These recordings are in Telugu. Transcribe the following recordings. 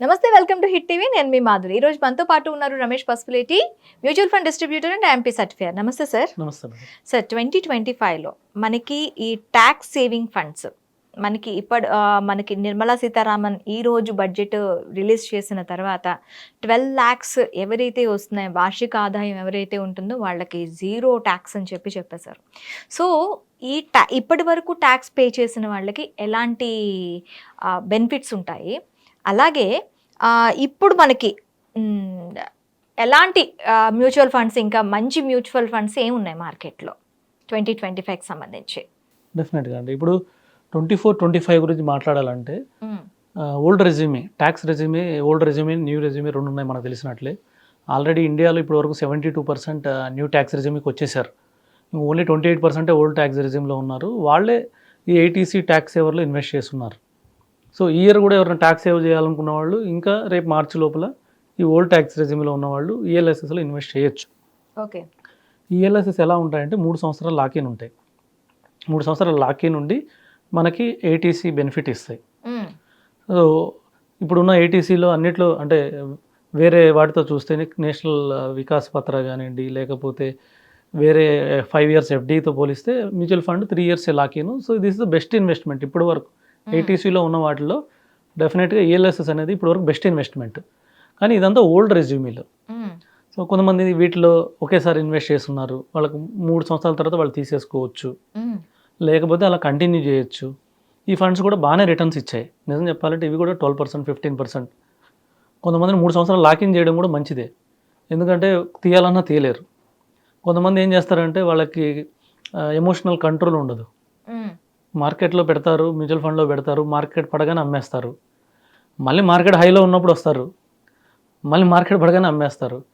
నమస్తే వెల్కమ్ టు హిట్ టీవీ. నేను మీ మాధురి. ఈ రోజు మనతో పాటు ఉన్నారు Ramesh Pasupuleti mutual fund distributor and MP certificate నమస్తే సార్ నమస్తే సార్ ట్వంటీ ట్వంటీ ఫైవ్లో మనకి ఈ ట్యాక్స్ సేవింగ్ ఫండ్స్ మనకి ఇప్పటి మనకి నిర్మలా సీతారామన్ ఈ రోజు బడ్జెట్ రిలీజ్ చేసిన తర్వాత ట్వెల్వ్ ల్యాక్స్ ఎవరైతే వస్తున్నాయో వార్షిక ఆదాయం ఎవరైతే ఉంటుందో వాళ్ళకి జీరో ట్యాక్స్ అని చెప్పి చెప్పేశారు సో ఈ ట్యా ఇప్పటి వరకు ట్యాక్స్ పే చేసిన వాళ్ళకి ఎలాంటి బెనిఫిట్స్ ఉంటాయి? అలాగే ఇప్పుడు మనకి ఎలాంటి మ్యూచువల్ ఫండ్స్ ఇంకా మంచి మ్యూచువల్ ఫండ్స్ ఏమున్నాయి మార్కెట్లో? ట్వంటీ ట్వంటీ ఫైవ్కి సంబంధించి. డెఫినెట్గా అండి. ఇప్పుడు ట్వంటీ ఫోర్ ట్వంటీ ఫైవ్ గురించి మాట్లాడాలంటే old regime tax regime old regime new regime రెండు ఉన్నాయి మనకు తెలిసినట్లే. ఆల్రెడీ ఇండియాలో ఇప్పుడు వరకు seventy two percent new tax రెజ్యూమ్కి వచ్చేసారు ఓన్లీ ట్వంటీ ఎయిట్ పర్సెంటే ఓల్డ్ ట్యాక్స్ రెజ్యూమ్లో ఉన్నారు. వాళ్ళే ఈ ఏటీసీ ట్యాక్స్ సేవర్లో ఇన్వెస్ట్ చేస్తున్నారు. సో ఈ ఇయర్ కూడా ఎవరైనా ట్యాక్స్ సేవ్ చేయాలనుకున్న వాళ్ళు ఇంకా రేపు మార్చి లోపల ఈ ఓల్డ్ ట్యాక్స్ రెజ్యూమ్లో ఉన్న వాళ్ళు E ఈఎల్ఎస్ఎస్లో ఇన్వెస్ట్ చేయొచ్చు. ఓకే. ఈఎల్ఎస్ఎస్ ఎలా ఉంటాయంటే మూడు సంవత్సరాలు లాకిన్ ఉంటాయి. మూడు సంవత్సరాలు లాకిన్ ఉండి మనకి ఏటీసీ బెనిఫిట్ ఇస్తాయి. సో ఇప్పుడున్న ఏటీసీలో అన్నిట్లో అంటే వేరే వాటితో చూస్తే నేషనల్ వికాస్ పత్ర కానివ్వండి లేకపోతే వేరే ఫైవ్ ఇయర్స్ ఎఫ్డీతో పోలిస్తే mutual fund three years lock in. So this is the best investment ఇప్పటి వరకు. ఏటీసీలో ఉన్న వాటిలో డెఫినెట్గా ఈఎల్ఎస్ఎస్ అనేది ఇప్పటి వరకు బెస్ట్ ఇన్వెస్ట్మెంట్ కానీ ఇదంతా ఓల్డ్ రెజ్యూమీలో సో కొంతమంది వీటిలో ఒకేసారి ఇన్వెస్ట్ చేస్తున్నారు. వాళ్ళకు మూడు సంవత్సరాల తర్వాత వాళ్ళు తీసేసుకోవచ్చు. లేకపోతే అలా కంటిన్యూ చేయొచ్చు. ఈ ఫండ్స్ కూడా బాగానే రిటర్న్స్ ఇచ్చాయి. నిజం చెప్పాలంటే ఇవి కూడా ట్వెల్వ్ పర్సెంట్ ఫిఫ్టీన్ పర్సెంట్ కొంతమందిని మూడు సంవత్సరాలు లాకిన్ చేయడం కూడా మంచిదే. ఎందుకంటే తీయాలన్నా తీయలేరు. కొంతమంది ఏం చేస్తారంటే వాళ్ళకి ఎమోషనల్ కంట్రోల్ ఉండదు. మార్కెట్లో పెడతారు మ్యూచువల్ ఫండ్లో పెడతారు మార్కెట్ పడగానే అమ్మేస్తారు. మళ్ళీ మార్కెట్ హైలో ఉన్నప్పుడు వస్తారు. మళ్ళీ మార్కెట్ పడగానే అమ్మేస్తారు.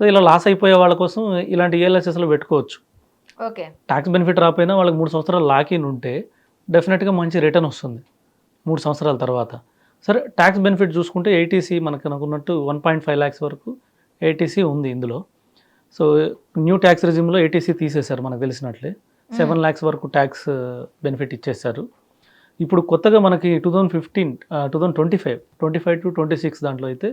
సో ఇలా లాస్ అయిపోయే వాళ్ళ కోసం ఇలాంటి ఈఎల్ఎస్ఎస్లో పెట్టుకోవచ్చు. ఓకే. ట్యాక్స్ బెనిఫిట్ రాకపోయినా వాళ్ళకి మూడు సంవత్సరాలు లాకిన్ ఉంటే డెఫినెట్గా మంచి రిటర్న్ వస్తుంది మూడు సంవత్సరాల తర్వాత. సరే ట్యాక్స్ బెనిఫిట్ చూసుకుంటే ఏటీసీ మనకు అనుకున్నట్టు వన్ పాయింట్ ఫైవ్ ల్యాక్స్ వరకు ఏటీసీ ఉంది ఇందులో. సో న్యూ ట్యాక్స్ రెజ్యూమ్లో ఏటీసీ తీసేశారు మనకు తెలిసినట్లే. సెవెన్ ల్యాక్స్ వరకు ట్యాక్స్ బెనిఫిట్ ఇచ్చేశారు. ఇప్పుడు కొత్తగా మనకి two thousand fifteen two thousand twenty five twenty five to twenty six దాంట్లో అయితే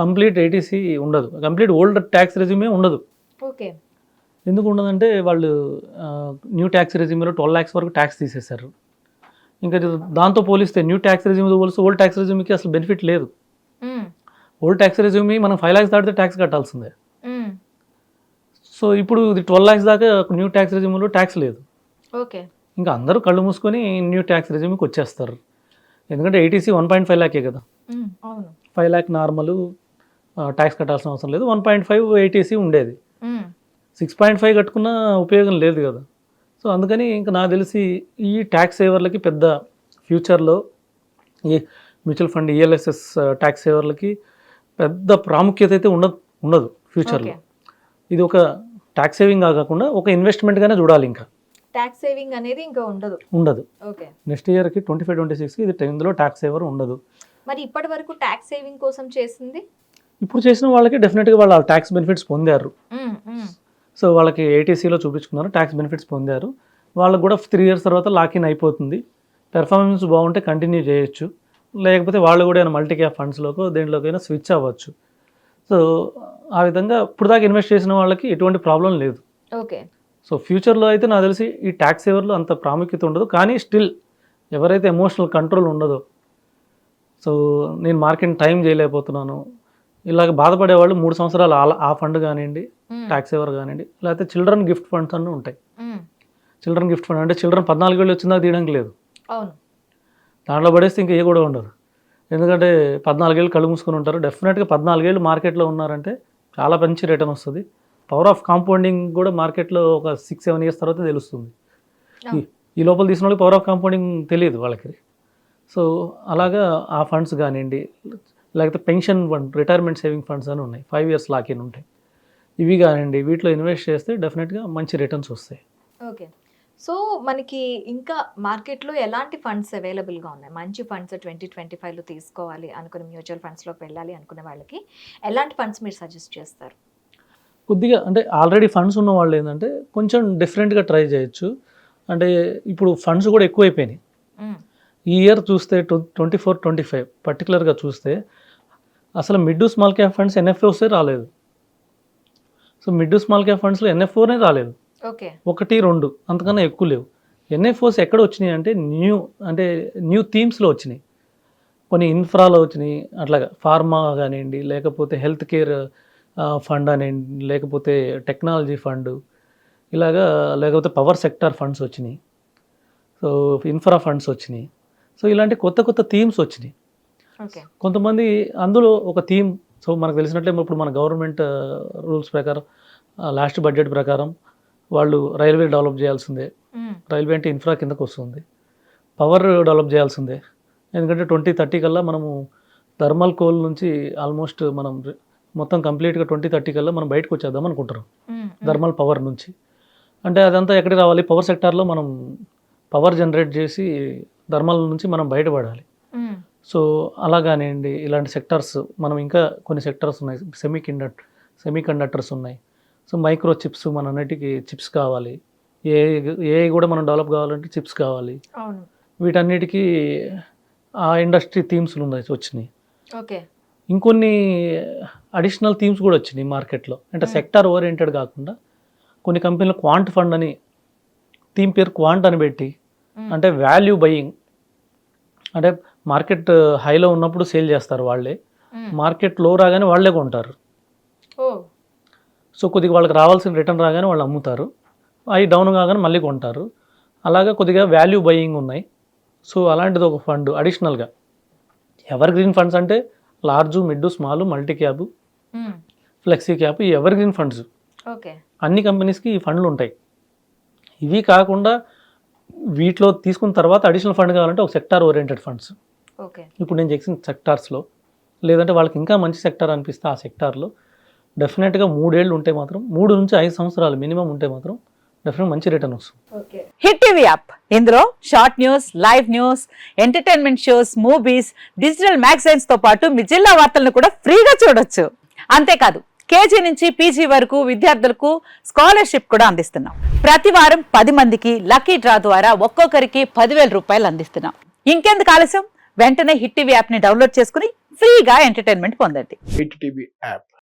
కంప్లీట్ ఏటీసీ ఉండదు. కంప్లీట్ ఓల్డ్ ట్యాక్స్ రెజ్యూమే ఉండదు. ఓకే. ఎందుకు ఉండదంటే వాళ్ళు న్యూ ట్యాక్స్ రెజ్యూమ్లో ట్వెల్వ్ ల్యాక్స్ వరకు ట్యాక్స్ తీసేశారు. ఇంకా దాంతో పోలిస్తే న్యూ ట్యాక్స్ రెజ్యూమ్తో పోలిస్తే ఓల్డ్ ట్యాక్స్ రెజ్యూమ్కి అసలు బెనిఫిట్ లేదు. ఓల్డ్ ట్యాక్స్ రెజ్యూమ్కి మనం ఫైవ్ ల్యాక్స్ దాటితే ట్యాక్స్ కట్టాల్సిందే. సో ఇప్పుడు ఇది ట్వెల్వ్ ల్యాక్స్ దాకా న్యూ ట్యాక్స్ రెజ్యూమ్లో ట్యాక్స్ లేదు. ఓకే. ఇంకా అందరూ కళ్ళు మూసుకొని న్యూ ట్యాక్స్ రెజ్యూమ్కి వచ్చేస్తారు. ఎందుకంటే eighty C one point five ల్యాకే కదా. అవును. ఫైవ్ ల్యాక్ నార్మల్ ట్యాక్స్ కట్టాల్సిన అవసరం లేదు. One point five eighty C ఉండేది. సిక్స్ పాయింట్ ఫైవ్ కట్టుకున్న ఉపయోగం లేదు కదా. సో అందుకని ఇంకా నాకు తెలిసి ఈ ట్యాక్స్ సేవర్లకి పెద్ద ఫ్యూచర్లో ఈ మ్యూచువల్ ఫండ్ ఈఎల్ఎస్ఎస్ ట్యాక్స్ సేవర్లకి పెద్ద ప్రాముఖ్యత అయితే ఉండదు ఉండదు ఫ్యూచర్లో. ఇది ఒక ట్యాక్స్ సేవింగ్ కాకుండా ఒక ఇన్వెస్ట్మెంట్గానే చూడాలి ఇంకా. ట్యాక్స్ సేవింగ్ అనేది ఇంకా ఉండదు. ఉండదు. ఓకే నెక్స్ట్ ఇయర్కి ట్వంటీ ఫైవ్ ట్వంటీ సిక్స్కి ఇది ఇందులో ట్యాక్స్ సేవర్ ఉండదు. మరి ఇప్పటి వరకు ట్యాక్స్ సేవింగ్ కోసం చేసింది? ఇప్పుడు చేసిన వాళ్ళకి డెఫినెట్గా వాళ్ళ ట్యాక్స్ బెనిఫిట్స్ పొందారు. సో వాళ్ళకి ఏటీసీలో చూపించుకున్నారు ట్యాక్స్ బెనిఫిట్స్ పొందారు. వాళ్ళకు కూడా త్రీ ఇయర్స్ తర్వాత లాకిన్ అయిపోతుంది. పెర్ఫార్మెన్స్ బాగుంటే కంటిన్యూ చేయొచ్చు. లేకపోతే వాళ్ళు కూడా ఏమైనా మల్టీ క్యాప్ ఫండ్స్లోకో దేంట్లోకైనా స్విచ్ అవ్వచ్చు. సో ఆ విధంగా ఇప్పుడు దాకా ఇన్వెస్ట్ చేసిన వాళ్ళకి ఎటువంటి ప్రాబ్లం లేదు. ఓకే. సో ఫ్యూచర్లో అయితే నాకు తెలిసి ఈ ట్యాక్స్ సేవర్లో అంత ప్రాముఖ్యత ఉండదు. కానీ స్టిల్ ఎవరైతే ఎమోషనల్ కంట్రోల్ ఉండదో సో నేను మార్కెట్ టైం చేయలేకపోతున్నాను. ఇలాగ బాధపడే వాళ్ళు మూడు సంవత్సరాలు ఆ- ఫండ్ కానివ్వండి ట్యాక్స్ సేవర్ కానివ్వండి లేకపోతే చిల్డ్రన్ గిఫ్ట్ ఫండ్స్ అన్నీ ఉంటాయి. చిల్డ్రన్ గిఫ్ట్ ఫండ్ అంటే చిల్డ్రన్ పద్నాలుగు వేలు వచ్చిందా తీయడానికి లేదు. అవును. దాంట్లో పడేస్తే ఇంకా ఏ కూడా ఉండదు. ఎందుకంటే పద్నాలుగేళ్ళు కళ్ళు మూసుకొని ఉంటారు. డెఫినెట్గా పద్నాలుగేళ్ళు మార్కెట్లో ఉన్నారంటే చాలా మంచి రిటర్న్ వస్తుంది. పవర్ ఆఫ్ కాంపౌండింగ్ కూడా మార్కెట్లో ఒక సిక్స్ సెవెన్ ఇయర్స్ తర్వాత తెలుస్తుంది. ఈ- లోపల తీసిన వాళ్ళకి పవర్ ఆఫ్ కాంపౌండింగ్ తెలియదు వాళ్ళకి. సో అలాగా ఆ ఫండ్స్ కానివ్వండి లేకపోతే pension fund retirement saving funds అని ఉన్నాయి. ఫైవ్ ఇయర్స్ లాకిన్ ఉంటాయి. ఇవి కానివ్వండి వీటిలో ఇన్వెస్ట్ చేస్తే డెఫినెట్గా మంచి రిటర్న్స్ వస్తాయి. ఓకే సో మనకి ఇంకా మార్కెట్లో ఎలాంటి ఫండ్స్ అవైలబుల్గా ఉన్నాయి? మంచి ఫండ్స్ ట్వంటీ ట్వంటీ ఫైవ్లో తీసుకోవాలి అనుకునే మ్యూచువల్ ఫండ్స్లోకి వెళ్ళాలి అనుకునే వాళ్ళకి ఎలాంటి ఫండ్స్ మీరు సజెస్ట్ చేస్తారు? కొద్దిగా అంటే ఆల్రెడీ ఫండ్స్ ఉన్న వాళ్ళు ఏంటంటే కొంచెం డిఫరెంట్గా ట్రై చేయొచ్చు. అంటే ఇప్పుడు ఫండ్స్ కూడా ఎక్కువైపోయినాయి. ఈ ఇయర్ చూస్తే ట్వంటీ ఫోర్ ట్వంటీ ఫైవ్ పర్టికులర్గా చూస్తే అసలు మిడ్ స్మాల్ క్యాప్ ఫండ్స్ ఎన్ఎఫ్ఓసే రాలేదు. సో మిడ్ స్మాల్ క్యాప్ ఫండ్స్లో ఎన్ఎఫ్ఓనే రాలేదు. ఒకటి రెండు అంతకన్నా ఎక్కువ లేవు. ఎన్ఎఫ్ఓస్ ఎక్కడ వచ్చినాయి అంటే న్యూ అంటే న్యూ థీమ్స్లో వచ్చినాయి. కొన్ని ఇన్ఫ్రాలో వచ్చినాయి అట్లాగా ఫార్మా కానివ్వండి లేకపోతే హెల్త్ కేర్ ఫండ్ అనివ్వండి లేకపోతే టెక్నాలజీ ఫండ్ ఇలాగా లేకపోతే పవర్ సెక్టార్ ఫండ్స్ వచ్చినాయి. సో ఇన్ఫ్రా ఫండ్స్ వచ్చినాయి. సో ఇలాంటి కొత్త కొత్త థీమ్స్ వచ్చినాయి. కొంతమంది అందులో ఒక థీమ్ సో మనకు తెలిసినట్లే ఇప్పుడు మన గవర్నమెంట్ రూల్స్ ప్రకారం లాస్ట్ బడ్జెట్ ప్రకారం వాళ్ళు రైల్వే డెవలప్ చేయాల్సిందే. రైల్వే అంటే ఇన్ఫ్రా కిందకు వస్తుంది. పవర్ డెవలప్ చేయాల్సిందే. ఎందుకంటే ట్వంటీ థర్టీ కల్లా మనము థర్మల్ కోల్ నుంచి ఆల్మోస్ట్ మనం మొత్తం కంప్లీట్గా ట్వంటీ థర్టీ కల్లా మనం బయటకు వచ్చేద్దాం అనుకుంటారు. థర్మల్ పవర్ నుంచి. అంటే అదంతా ఎక్కడికి రావాలి? పవర్ సెక్టార్లో మనం పవర్ జనరేట్ చేసి థర్మల్ నుంచి మనం బయటపడాలి. సో అలా కానివ్వండి ఇలాంటి సెక్టార్స్ మనం ఇంకా కొన్ని సెక్టార్స్ ఉన్నాయి. సెమీ కండక్ట్ సెమీ కండక్టర్స్ ఉన్నాయి. సో మైక్రో చిప్స్ మన అన్నిటికీ చిప్స్ కావాలి. ఏ ఏ కూడా మనం డెవలప్ కావాలంటే చిప్స్ కావాలి. వీటన్నిటికీ ఆ ఇండస్ట్రీ థీమ్స్లు ఉన్నాయి వచ్చినాయి. ఓకే. ఇంకొన్ని అడిషనల్ థీమ్స్ కూడా వచ్చినాయి మార్కెట్లో. అంటే. సెక్టార్ ఓరియంటెడ్ కాకుండా కొన్ని కంపెనీలు క్వాంట్ ఫండ్ అని థీమ్ పేరు క్వాంట్ అని పెట్టి అంటే వాల్యూ బయింగ్. అంటే మార్కెట్ హైలో ఉన్నప్పుడు సేల్ చేస్తారు వాళ్ళే. మార్కెట్లో రాగానే వాళ్ళే కొంటారు. సో కొద్దిగా వాళ్ళకి రావాల్సిన రిటర్న్ రాగానే వాళ్ళు అమ్ముతారు. అవి డౌన్ కాగానే మళ్ళీ కొంటారు. అలాగా కొద్దిగా వాల్యూ బయింగ్ ఉన్నాయి. సో అలాంటిది ఒక ఫండ్ అడిషనల్గా ఎవర్ గ్రీన్ ఫండ్స్ అంటే large mid small multi cap flexi cap ఈ ఎవర్ గ్రీన్ ఫండ్స్ ఓకే అన్ని కంపెనీస్కి ఈ ఫండ్లు ఉంటాయి. ఇవి కాకుండా వీటిలో తీసుకున్న తర్వాత అడిషనల్ ఫండ్ కావాలంటే ఒక సెక్టార్ ఓరియంటెడ్ ఫండ్స్ ఓకే ఇప్పుడు నేను చేసిన సెక్టార్స్లో లేదంటే వాళ్ళకి ఇంకా మంచి సెక్టార్ అనిపిస్తే ఆ సెక్టార్లో డెఫినెట్గా మూడేళ్ళు ఉంటే మాత్రం మూడు నుంచి ఐదు సంవత్సరాలు మినిమం ఉంటే మాత్రం డెఫినెట్ మంచి రిటర్న్ వస్తుంది. ఓకే హిట్ టీవీ యాప్ ఇందులో short news live news entertainment shows movies digital మ్యాగజైన్స్తో పాటు మీ జిల్లా వార్తలను కూడా ఫ్రీగా చూడొచ్చు. అంతేకాదు కేజీ నుంచి పీజీ వరకు విద్యార్థులకు స్కాలర్షిప్ కూడా అందిస్తున్నాం. ప్రతి వారం పది మందికి లక్కీ డ్రా ద్వారా ఒక్కొక్కరికి పదివేల రూపాయలు అందిస్తున్నాం. ఇంకెందుకు ఆలస్యం? వెంటనే హిట్ టీవీ యాప్ని డౌన్లోడ్ చేసుకుని ఫ్రీగా ఎంటర్టైన్మెంట్ పొందండి. Hit TV app